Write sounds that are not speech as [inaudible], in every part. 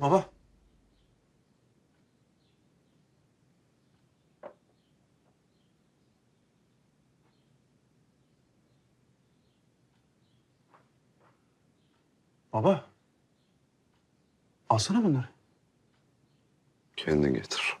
Baba. Baba. Alsana bunları. Kendin getir.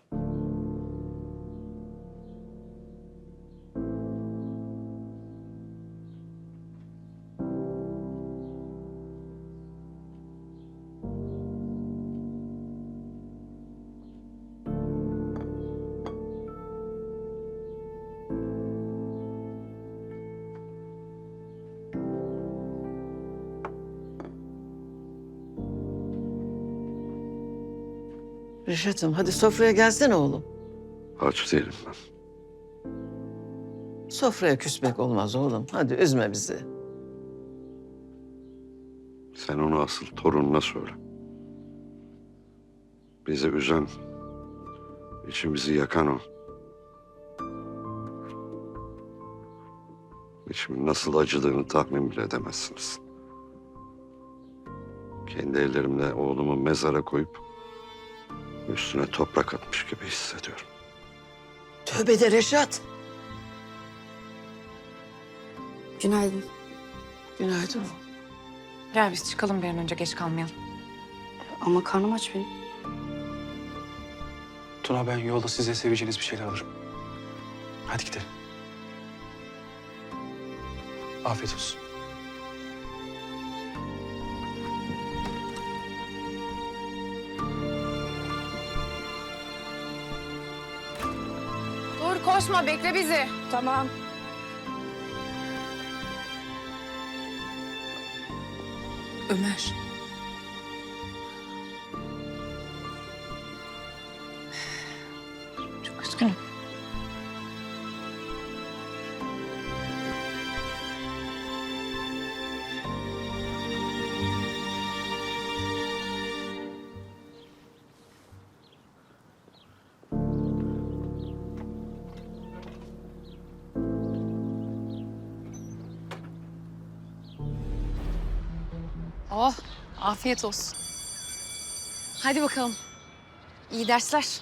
Reşat'ım hadi sofraya gelsene oğlum. Aç değilim ben. Sofraya küsmek olmaz oğlum. Hadi üzme bizi. Sen onu asıl torununa söyle. Bizi üzen, içimizi yakan o. İçimin nasıl acıdığını tahmin bile edemezsiniz. Kendi ellerimle oğlumu mezara koyup üstüne toprak atmış gibi hissediyorum. Tövbe de Reşat. Günaydın. Günaydın. Gel biz çıkalım bir an önce geç kalmayalım. Ama karnım aç benim. Tuna ben yolda size seveceğiniz bir şeyler alırım. Hadi gidelim. Afiyet olsun. Koşma bekle bizi. Tamam. Ömer. Oh, afiyet olsun. Hadi bakalım. İyi dersler.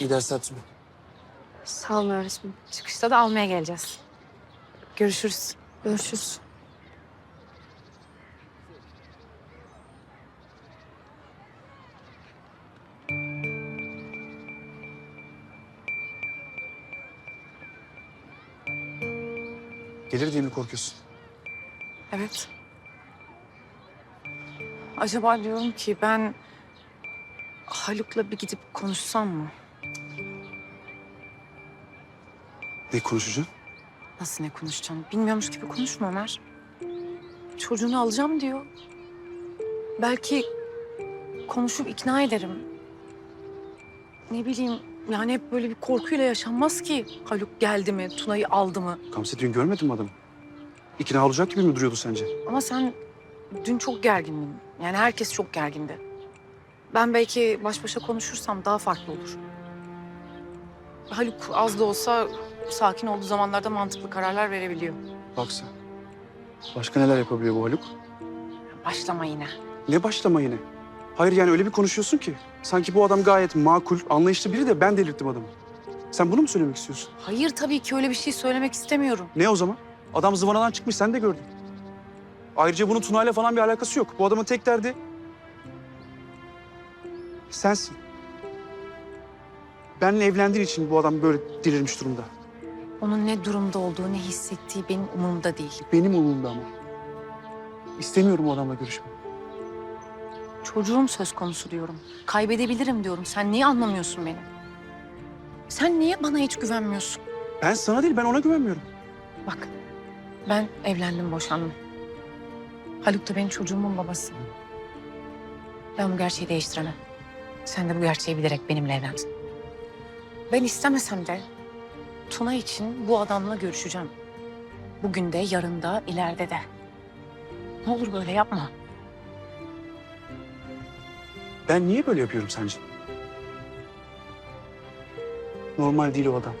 İyi dersler Tuna. Sağ olun öğretmenim. Çıkışta da almaya geleceğiz. Görüşürüz. Görüşürüz. Gelir diye mi korkuyorsun? Evet. Acaba diyorum ki ben Haluk'la bir gidip konuşsam mı? Ne konuşacaksın? Nasıl ne konuşacağım? Bilmiyormuş gibi konuşma Ömer. Çocuğunu alacağım diyor. Belki konuşup ikna ederim. Ne bileyim yani hep böyle bir korkuyla yaşanmaz ki. Haluk geldi mi, Tuna'yı aldı mı? Gamze dün görmedin mi adamı? İkna olacak gibi mi duruyordu sence? Ama sen dün çok gergindin. Yani herkes çok gergindi. Ben belki baş başa konuşursam daha farklı olur. Haluk az da olsa sakin olduğu zamanlarda mantıklı kararlar verebiliyor. Bak sen. Başka neler yapabiliyor bu Haluk? Başlama yine. Ne başlama yine? Hayır yani öyle bir konuşuyorsun ki. Sanki bu adam gayet makul, anlayışlı biri de ben delirttim adamı. Sen bunu mu söylemek istiyorsun? Hayır tabii ki öyle bir şey söylemek istemiyorum. Ne o zaman? Adam zıvanadan çıkmış sen de gördün. Ayrıca bunun Tuna'yla falan bir alakası yok. Bu adamın tek derdi... Sensin. Benle evlendiğin için bu adam böyle delirmiş durumda. Onun ne durumda olduğu, ne hissettiği benim umurumda değil. Benim umurumda ama. İstemiyorum o adamla görüşmeyi. Çocuğum söz konusu diyorum. Kaybedebilirim diyorum. Sen niye anlamıyorsun beni? Sen niye bana hiç güvenmiyorsun? Ben sana değil, ben ona güvenmiyorum. Bak, ben evlendim, boşandım. Haluk da benim çocuğumun babası. Ben bu gerçeği değiştiremem. Sen de bu gerçeği bilerek benimle evlendin. Ben istemesem de Tuna için bu adamla görüşeceğim. Bugün de, yarın da, ileride de. Ne olur böyle yapma. Ben niye böyle yapıyorum sence? Normal değil o adam.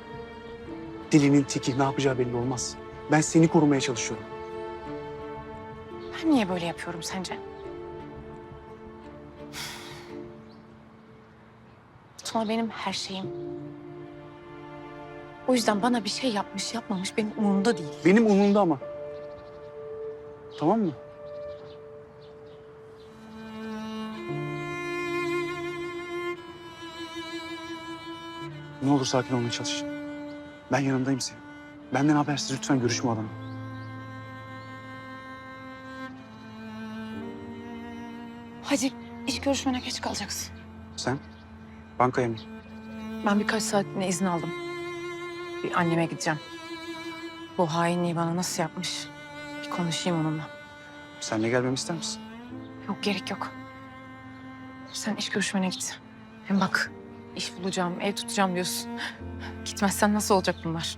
Dilinin teki ne yapacağı belli olmaz. Ben seni korumaya çalışıyorum. Ben niye böyle yapıyorum sence? Tuna benim her şeyim. O yüzden bana bir şey yapmış yapmamış benim umurumda değil. Benim umurumda ama. Tamam mı? Ne olur sakin olmaya çalış. Ben yanındayım senin. Benden habersiz lütfen görüşme adamım. Hadi iş görüşmene geç kalacaksın. Sen? Bankaya mı? Ben birkaç saatliğine izin aldım. Bir anneme gideceğim. Bu hainliği bana nasıl yapmış? Bir konuşayım onunla. Senle gelmemi ister misin? Yok gerek yok. Sen iş görüşmene git. Hem bak iş bulacağım, ev tutacağım diyorsun. Gitmezsen nasıl olacak bunlar?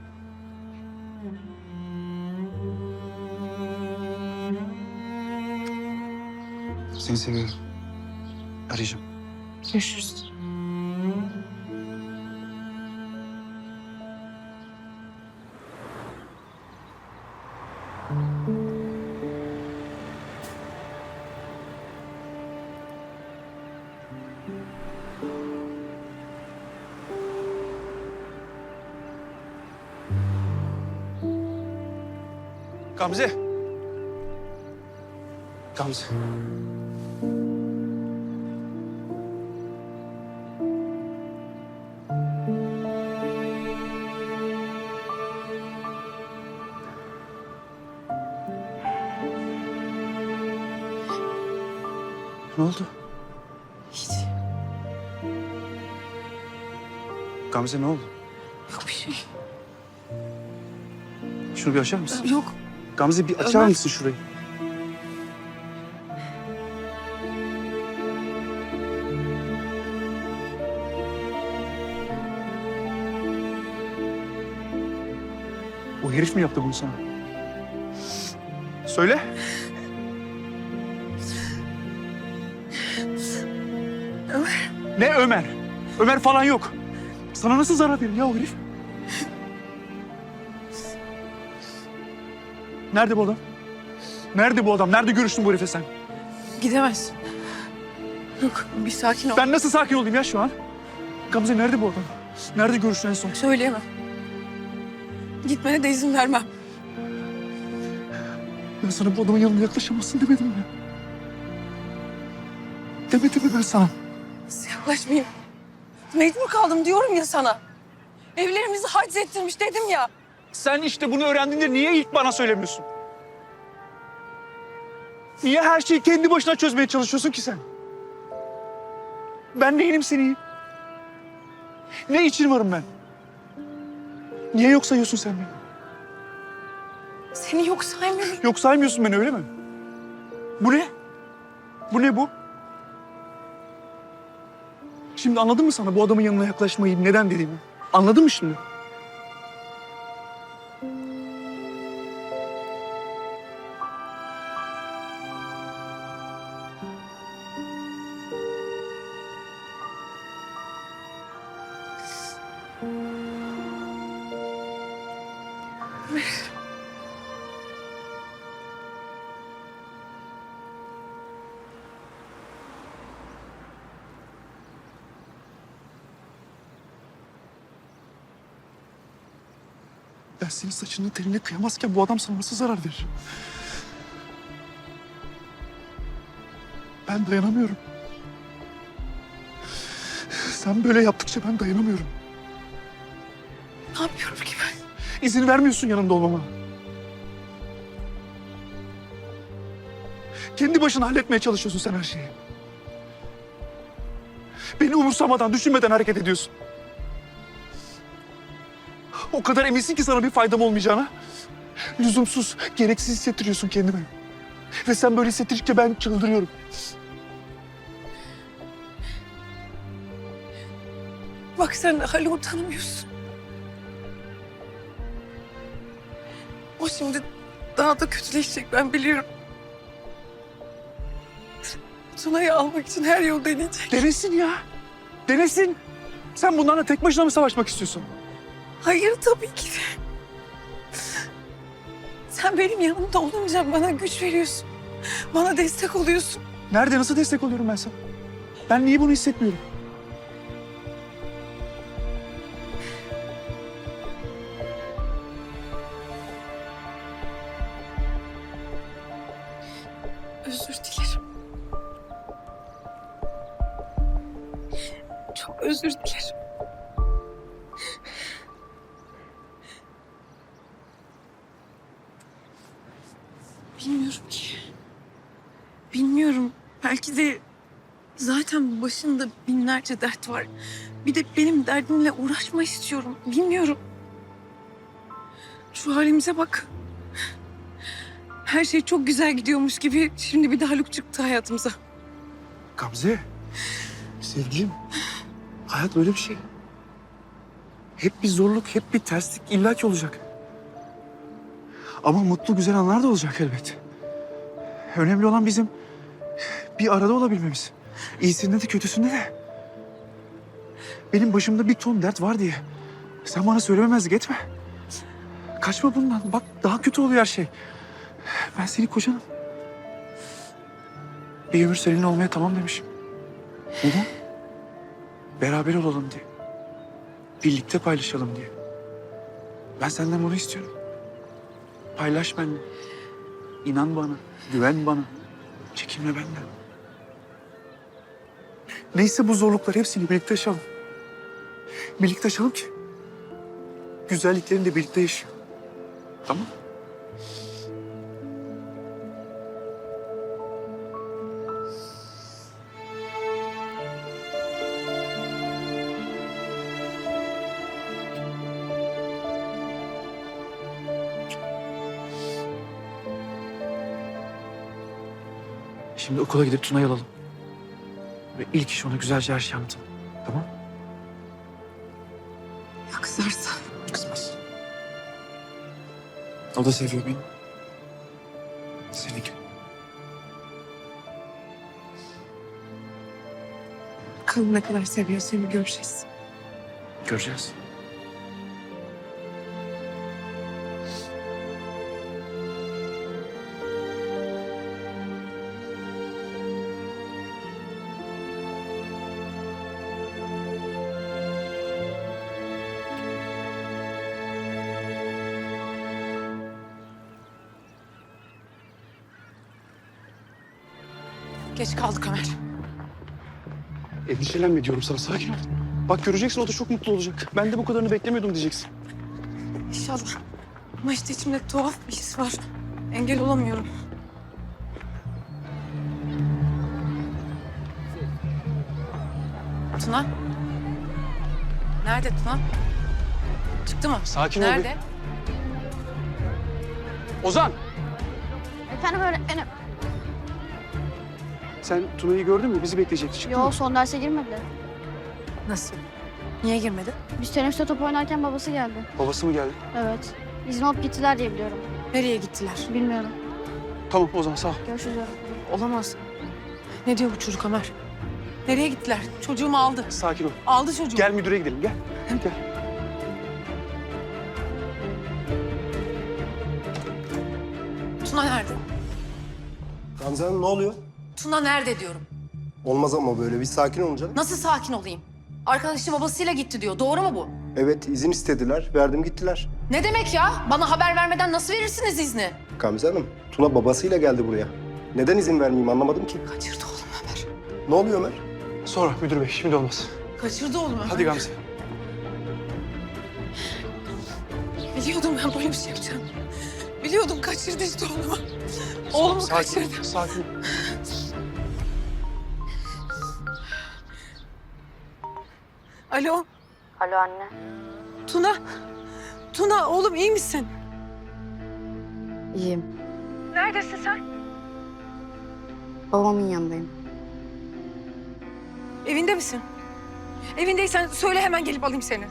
Seni seviyorum. Arayacağım. Görüşürüz. Gamze. Gamze. Gamze ne oldu? Yok bir şey. Şunu bir açar mısın? Yok. Gamze bir açar Ömer. mısın şurayı? O herif mi yaptı bunu sana? Söyle. Ömer. Ne Ömer? Ömer falan yok. Sana nasıl zarar verir ya o herif? Nerede bu adam? Nerede bu adam? Nerede görüştün bu herife sen? Gidemez. Yok bir sakin ol. Ben nasıl sakin olayım ya şu an? Gamze nerede bu adam? Nerede görüştün en son? Söyleyemem. Gitmene de izin vermem. Ben sana bu adamın yanına yaklaşamazsın demedim mi? Demedim mi ben sana? Yaklaşmayayım? Mecbur kaldım diyorum ya sana. Evlerimizi haciz ettirmiş dedim ya. Sen işte bunu öğrendiğinde niye ilk bana söylemiyorsun? Niye her şeyi kendi başına çözmeye çalışıyorsun ki sen? Ben neyinim seni? Ne için varım ben? Niye yok sayıyorsun sen beni? Seni yok saymıyorum. Yok saymıyorsun beni öyle mi? Bu ne? Bu ne bu? Şimdi anladın mı sana bu adamın yanına yaklaşmayı neden dediğimi? Anladın mı şimdi? Ben senin saçının teline kıyamazken bu adam sana nasıl zarar verir? Ben dayanamıyorum. Sen böyle yaptıkça ben dayanamıyorum. Ne yapıyorum ki ben? İzin vermiyorsun yanımda olmama. Kendi başına halletmeye çalışıyorsun sen her şeyi. Beni umursamadan, düşünmeden hareket ediyorsun. O kadar eminsin ki sana bir faydam olmayacağına. Lüzumsuz, gereksiz hissettiriyorsun kendimi. Ve sen böyle hissettirdikçe ben çıldırıyorum. Bak sen Haluk'u tanımıyorsun. O şimdi daha da kötüleşecek ben biliyorum. Tuna'yı almak için her yol deneyecek. Denesin ya. Denesin. Sen bunlarla tek başına mı savaşmak istiyorsun? Hayır tabii ki de. Sen benim yanımda olunca bana güç veriyorsun. Bana destek oluyorsun. Nerede nasıl destek oluyorum ben sana? Ben niye bunu hissetmiyorum? Özür dilerim. Çok özür dilerim. Başında binlerce dert var. Bir de benim derdimle uğraşma istiyorum. Bilmiyorum. Şu halimize bak. Her şey çok güzel gidiyormuş gibi şimdi bir de Haluk çıktı hayatımıza. Gamze. Sevgilim. Hayat böyle bir şey. Hep bir zorluk, hep bir terslik illaki olacak. Ama mutlu güzel anlar da olacak elbet. Önemli olan bizim bir arada olabilmemiz. İyisinde de kötüsünde de. Benim başımda bir ton dert var diye. Sen bana söylememezlik etme. Kaçma bundan. Bak daha kötü oluyor her şey. Ben senin kocanım. Bir ömür seninle olmaya tamam demişim. Neden? Beraber olalım diye. Birlikte paylaşalım diye. Ben senden bunu istiyorum. Paylaş benimle. İnan bana, güven bana. Çekinme benden. Neyse bu zorluklar hepsini birlikte yaşayalım. Birlikte yaşayalım ki güzelliklerini de birlikte yaşayalım. Tamam? Şimdi okula gidip Tuna'yı alalım. İlk iş ona güzelce her şeyi anlatalım. Tamam? Ya kızarsa? Kızmaz. O da seviyor beni. Seni gibi. Bakalım ne kadar seviyor seni göreceğiz. Göreceğiz. Geç kaldık Ömer. Endişelenme diyorum sana. Sakin ol. Bak göreceksin o da çok mutlu olacak. Ben de bu kadarını beklemiyordum diyeceksin. İnşallah. Ama işte içimde tuhaf bir his var. Engel olamıyorum. Tuna? Nerede Tuna? Çıktı mı? Sakin ol bir. Nerede? Ozan! Efendim öğretmenim. Sen Tuna'yı gördün mü? Bizi bekleyecekti. Çıktı Yo mı? son derse girmedi. Nasıl? Niye girmedi? Biz teneffüste top oynarken babası geldi. Babası mı geldi? Evet. İzin alıp gittiler diye biliyorum. Nereye gittiler? Bilmiyorum. Tamam Ozan sağ ol. Görüşürüz. Olamaz. Ne diyor bu çocuk Ömer? Nereye gittiler? Çocuğumu aldı. Sakin ol. Aldı çocuğumu. Gel müdüre gidelim gel. Gel. Tuna nerede? Gamze Hanım ne oluyor? Tuna nerede diyorum. Olmaz ama böyle bir sakin olun canım. Nasıl sakin olayım? Arkadaşı babasıyla gitti diyor. Doğru mu bu? Evet izin istediler, verdim gittiler. Ne demek ya? Bana haber vermeden nasıl verirsiniz izni? Gamze Hanım, Tuna babasıyla geldi buraya. Neden izin vermeyeyim anlamadım ki. Kaçırdı oğlum Ömer. Ne oluyor Ömer? Sonra müdür bey şimdi olmaz. Kaçırdı oğlum Ömer. Hadi Gamze. Biliyordum ben böyle bir şey yapacağım. Biliyordum kaçırdı işte oğlumu. Oğlumu Sakin kaçırdı. ol. Sakin Alo Alo anne. Tuna. Tuna oğlum iyi misin? İyiyim. Neredesin sen? Babamın yanındayım. Evinde misin? Evindeysen söyle hemen gelip alayım seni.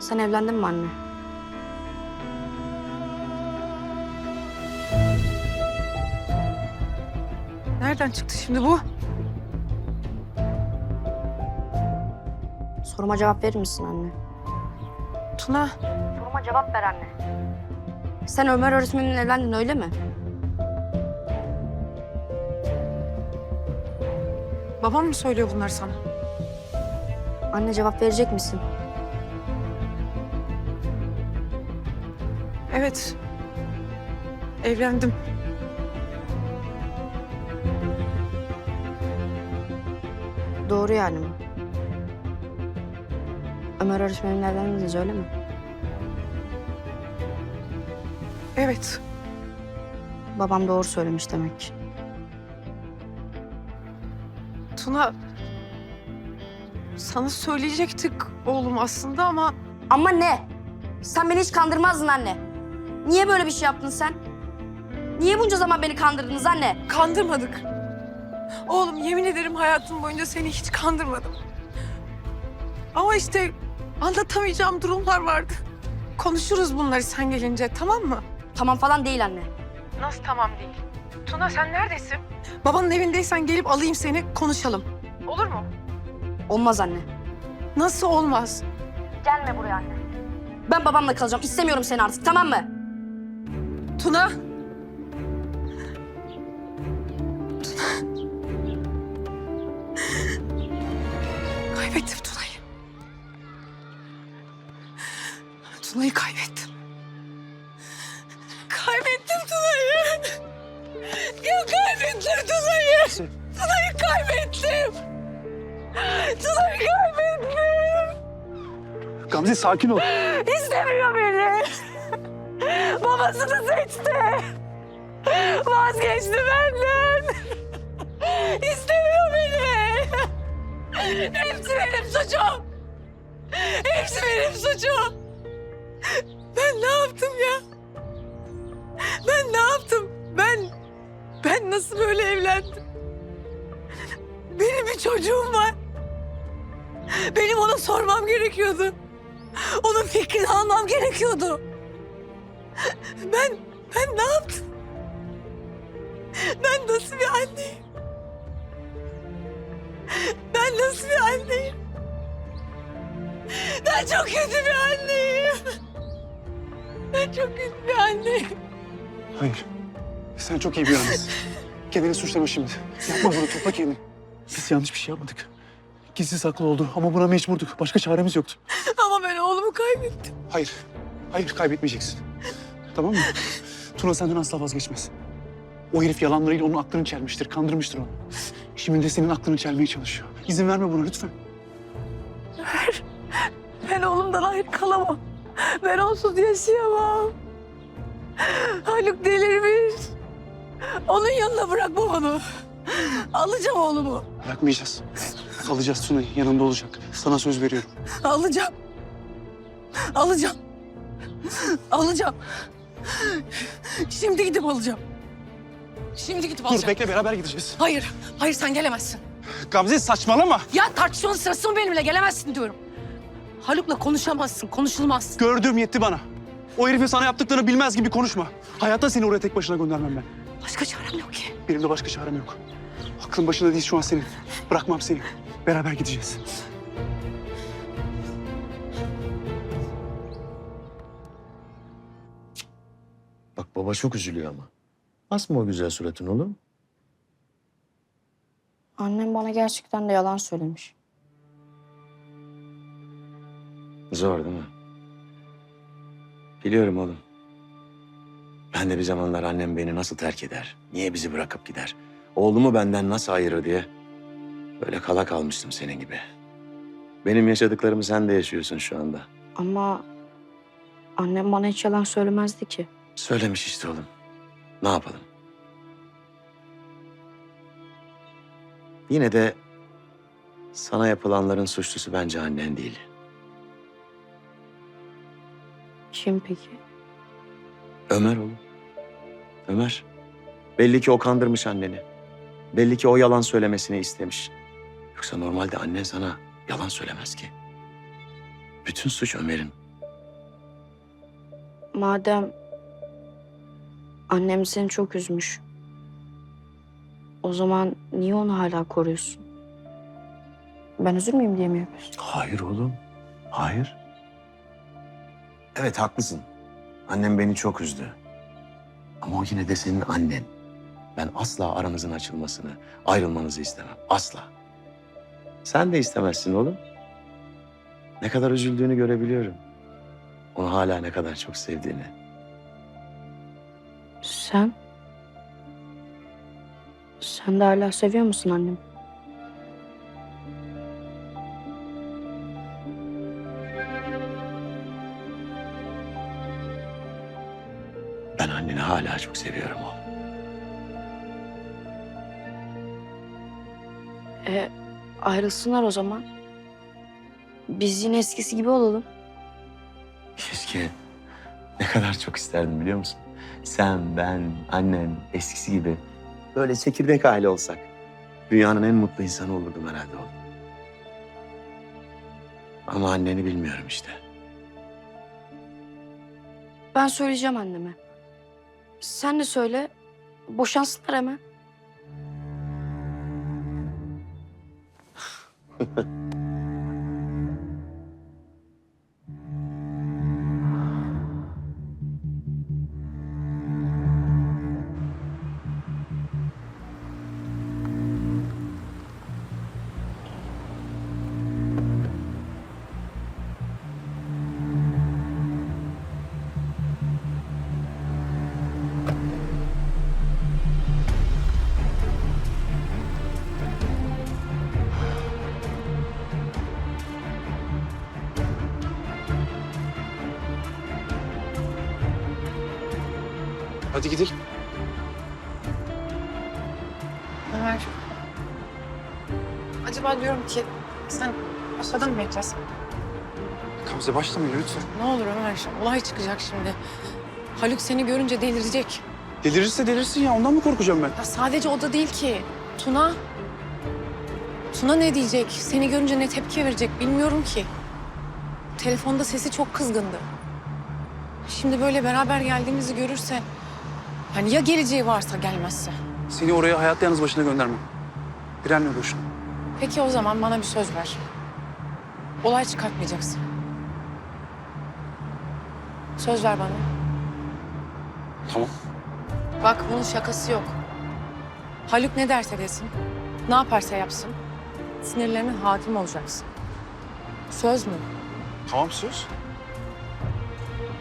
Sen evlendin mi anne? Nereden çıktı şimdi bu? Soruma cevap verir misin anne? Tuna. Soruma cevap ver anne. Sen Ömer öğretmeninle evlendin öyle mi? Babam mı söylüyor bunları sana? Anne cevap verecek misin? Evet. Evlendim. Doğru yani? Ömer öğretmenimle evlendiniz öyle mi? Evet. Babam doğru söylemiş demek ki. Tuna sana söyleyecektik oğlum aslında ama Ama ne? Sen beni hiç kandırmazdın anne. Niye böyle bir şey yaptın sen? Niye bunca zaman beni kandırdınız anne? kandırmadık. Oğlum yemin ederim hayatım boyunca seni hiç kandırmadım. Ama işte anlatamayacağım durumlar vardı. Konuşuruz bunları sen gelince tamam mı? Tamam falan değil anne. Nasıl tamam değil? Tuna sen neredesin? Babanın evindeysen gelip alayım seni konuşalım. Olur mu? Olmaz anne. Nasıl olmaz? Gelme buraya anne. Ben babamla kalacağım. İstemiyorum seni artık tamam mı? Tuna. Tuna. Kaybettim Tuna'yı. Tuna'yı kaybettim. Kaybettim Tuna'yı. Ya kaybettim Tuna'yı. Tuna'yı kaybettim. Tuna'yı kaybettim. Gamze sakin ol. İstemiyor beni. Babasını seçti. Vazgeçti benden. İstemiyor beni. Hepsi benim suçum. Hepsi benim suçum. Nasıl böyle evlendim? Benim bir çocuğum var. Benim ona sormam gerekiyordu. Onun fikrini almam gerekiyordu. Ben, ben ne yaptım? Ben nasıl bir anneyim? Ben nasıl bir anneyim? Ben çok kötü bir anneyim. Ben çok kötü bir anneyim. Hayır. Sen çok iyi bir annesin. [laughs] Kendini suçlama şimdi. Yapma bunu topla kendini. Biz yanlış bir şey yapmadık. Gizli saklı oldu ama buna mecburduk. Başka çaremiz yoktu. Ama ben oğlumu kaybettim. Hayır. Hayır kaybetmeyeceksin. Tamam mı? Tuna senden asla vazgeçmez. O herif yalanlarıyla onun aklını çelmiştir, kandırmıştır onu. Şimdi de senin aklını çelmeye çalışıyor. İzin verme buna lütfen. Ben oğlumdan ayrı kalamam. Ben onsuz yaşayamam. Haluk delirmiş. Onun yanına bırakma onu. Alacağım oğlumu. Bırakmayacağız. Alacağız Tuna'yı. Yanında olacak. Sana söz veriyorum. Alacağım. Alacağım. Alacağım. Şimdi gidip alacağım. Şimdi gidip Dur alacağım. bekle beraber gideceğiz. Hayır, hayır sen gelemezsin. Gamze saçmalama. Ya tartışmanın sırası mı benimle? Gelemezsin diyorum. Haluk'la konuşamazsın, konuşulmaz. Gördüğüm yetti bana. O herifin sana yaptıklarını bilmez gibi konuşma. Hayatta seni oraya tek başına göndermem ben. Başka çarem yok ki. Benim de başka çarem yok. Aklın başında değil şu an senin. Bırakmam seni. Beraber gideceğiz. Bak baba çok üzülüyor ama. Asma o güzel suratını oğlum. Annem bana gerçekten de yalan söylemiş. Zor değil mi? Biliyorum oğlum. Ben de bir zamanlar annem beni nasıl terk eder? Niye bizi bırakıp gider? Oğlumu benden nasıl ayırır diye. Böyle kala kalmıştım senin gibi. Benim yaşadıklarımı sen de yaşıyorsun şu anda. Ama annem bana hiç yalan söylemezdi ki. Söylemiş işte oğlum. Ne yapalım? Yine de sana yapılanların suçlusu bence annen değil. Kim peki? Ömer oğlum. Ömer. Belli ki o kandırmış anneni. Belli ki o yalan söylemesini istemiş. Yoksa normalde annen sana yalan söylemez ki. Bütün suç Ömer'in. Madem annem seni çok üzmüş. O zaman niye onu hala koruyorsun? Ben üzülmeyeyim diye mi yapıyorsun? Hayır oğlum. Hayır. Evet haklısın. Annem beni çok üzdü. Ama o yine de senin annen. Ben asla aranızın açılmasını, ayrılmanızı istemem. Asla. Sen de istemezsin oğlum. Ne kadar üzüldüğünü görebiliyorum. Onu hala ne kadar çok sevdiğini. Sen? Sen de hala seviyor musun annemi? Kadar çok seviyorum oğlum. E, ayrılsınlar o zaman. Biz yine eskisi gibi olalım. Keşke ne kadar çok isterdim biliyor musun? Sen, ben, annen eskisi gibi böyle çekirdek aile olsak. Dünyanın en mutlu insanı olurdum herhalde oğlum. Ama anneni bilmiyorum işte. Ben söyleyeceğim anneme. Sen de söyle. Boşansınlar hemen. [laughs] Acaba diyorum ki sen aşağıda mı bekleyeceğiz? Gamze başlamayın lütfen. Ne olur Ömer. Olay çıkacak şimdi. Haluk seni görünce delirecek. Delirirse delirsin ya ondan mı korkacağım ben? Ya sadece o da değil ki. Tuna. Tuna ne diyecek? Seni görünce ne tepki verecek bilmiyorum ki. Telefonda sesi çok kızgındı. Şimdi böyle beraber geldiğimizi görürse... Hani ya geleceği varsa gelmezse? Seni oraya hayatta yalnız başına göndermem. Direnme boşuna. Peki o zaman bana bir söz ver. Olay çıkartmayacaksın. Söz ver bana. Tamam. Bak bunun şakası yok. Haluk ne derse desin, ne yaparsa yapsın, sinirlerine hakim olacaksın. Söz mü? Tamam söz.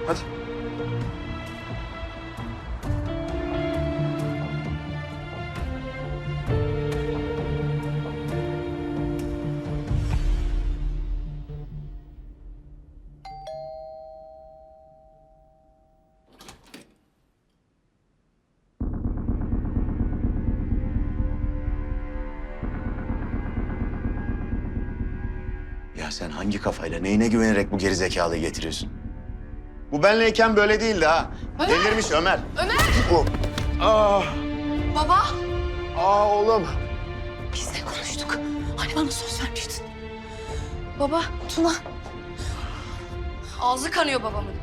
Hadi. Kafayla, neyine güvenerek bu gerizekalıyı getiriyorsun? Bu benleyken böyle değildi ha. Delirmiş Ömer. Ömer! Bu. Ah, Baba. ah oğlum. Biz de konuştuk. Hani bana söz vermiştin. Baba. Tuna, Ağzı kanıyor babamın.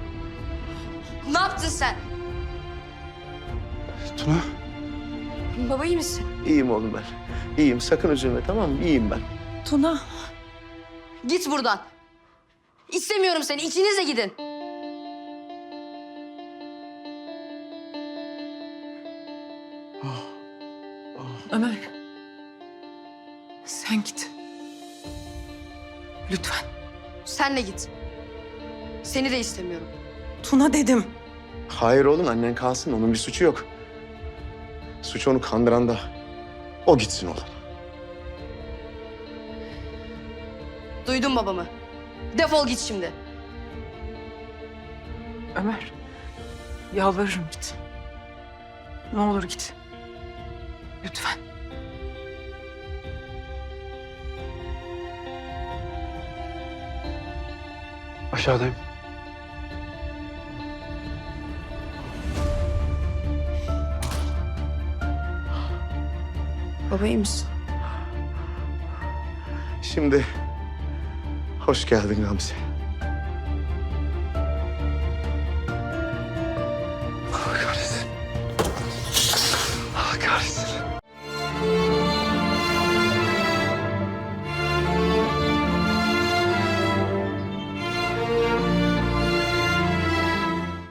Ne yaptın sen? Tuna. Baba iyi misin? İyiyim oğlum ben. İyiyim, sakın üzülme tamam mı? İyiyim ben. Tuna. Git buradan. İstemiyorum seni. İkiniz de gidin. Ömer. Sen git. Lütfen. Sen de git. Seni de istemiyorum. Tuna dedim. Hayır oğlum, annen kalsın. Onun bir suçu yok. Suç onu kandıran da o gitsin oğlum. Duydun babamı. Defol git şimdi. Ömer, yalvarırım git. Ne olur git. Lütfen. Aşağıdayım. Baba iyi misin? Şimdi hoş geldin Gamze.